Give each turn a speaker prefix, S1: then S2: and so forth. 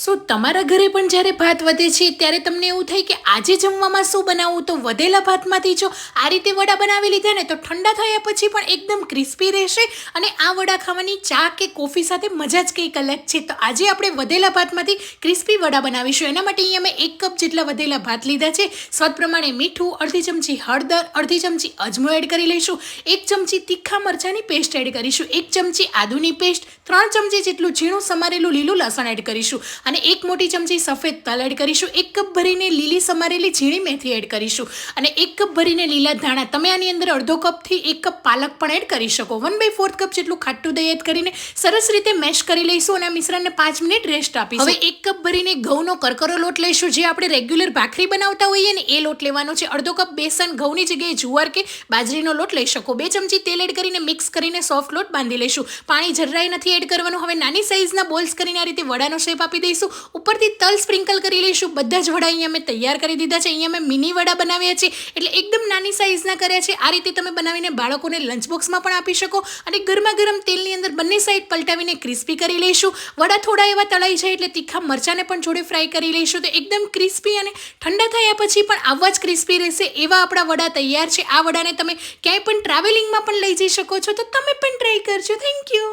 S1: શું તમારા ઘરે પણ જ્યારે ભાત વધે છે, ત્યારે તમને એવું થાય કે આજે જમવામાં શું બનાવવું તો વધેલા ભાતમાંથી જો આ રીતે વડા બનાવી લીધા ને, તો ઠંડા થયા પછી પણ એકદમ ક્રિસ્પી રહેશે અને આ વડા ખાવાની ચા કે કોફી સાથે મજા જ કંઈક અલગ છે. તો આજે આપણે વધેલા ભાતમાંથી ક્રિસ્પી વડા બનાવીશું. એના માટે અહીંયા મેં એક કપ જેટલા વધેલા ભાત લીધા છે. સ્વાદ પ્રમાણે મીઠું, અડધી ચમચી હળદર, અડધી ચમચી અજમો એડ કરી લઈશું. એક ચમચી તીખા મરચાંની પેસ્ટ એડ કરીશું. એક ચમચી આદુની પેસ્ટ, ત્રણ ચમચી જેટલું ઝીણું સમારેલું લીલું લસણ એડ કરીશું. અને એક મોટી ચમચી સફેદ તલ એડ કરીશું. એક કપ ભરીને લીલી સમારેલી ઝીણી મેથી એડ કરીશું. અને એક કપ ભરીને લીલા ધાણા. તમે આની અંદર અડધો કપથી એક કપ પાલક પણ એડ કરી શકો. વન બાય ફોર્થ કપ જેટલું ખાટું દહીં એડ કરીને સરસ રીતે મેશ કરી લઈશું અને આ મિશ્રણને પાંચ મિનિટ રેસ્ટ આપીશું. હવે એક કપ ભરીને ઘઉંનો કરકરો લોટ લઈશું. જે આપણે રેગ્યુલર ભાખરી બનાવતા હોઈએ ને એ લોટ લેવાનો છે. અડધો કપ બેસન ઘઉંની જગ્યાએ જુવાર કે બાજરીનો લોટ લઈ શકો. બે ચમચી તેલ એડ કરીને મિક્સ કરીને સોફ્ટ લોટ બાંધી લઈશું. પાણી જરાય નથી એડ કરવાનું. હવે નાની સાઇઝના બોલ્સ કરીને આ રીતે વડાનો શેપ આપી દઈશું. ઉપરથી તલ સ્પ્રિંકલ કરી લઈશું. બધા જ વડા અહીંયા મેં તૈયાર કરી દીધા છે. અહીંયા મેં મિની વડા બનાવ્યા છે. એટલે એકદમ નાની સાઇઝના કર્યા છે. આ રીતે તમે બનાવીને બાળકોને લંચ બોક્સમાં પણ આપી શકો અને ગરમા ગરમ તેલની અંદર બંને સાઈડ પલટાવીને ક્રિસ્પી કરી લઈશું. વડા થોડા એવા તળાઈ જાય એટલે તીખા મરચાંને પણ જોડે ફ્રાય કરી લઈશું. તો એકદમ ક્રિસ્પી અને ઠંડા થયા પછી પણ આવા જ ક્રિસ્પી રહેશે એવા આપણા વડા તૈયાર છે. આ વડાને તમે ક્યાંય પણ ટ્રાવેલિંગમાં પણ લઈ જઈ શકો છો. તો તમે પણ ટ્રાય કરજો. Thank you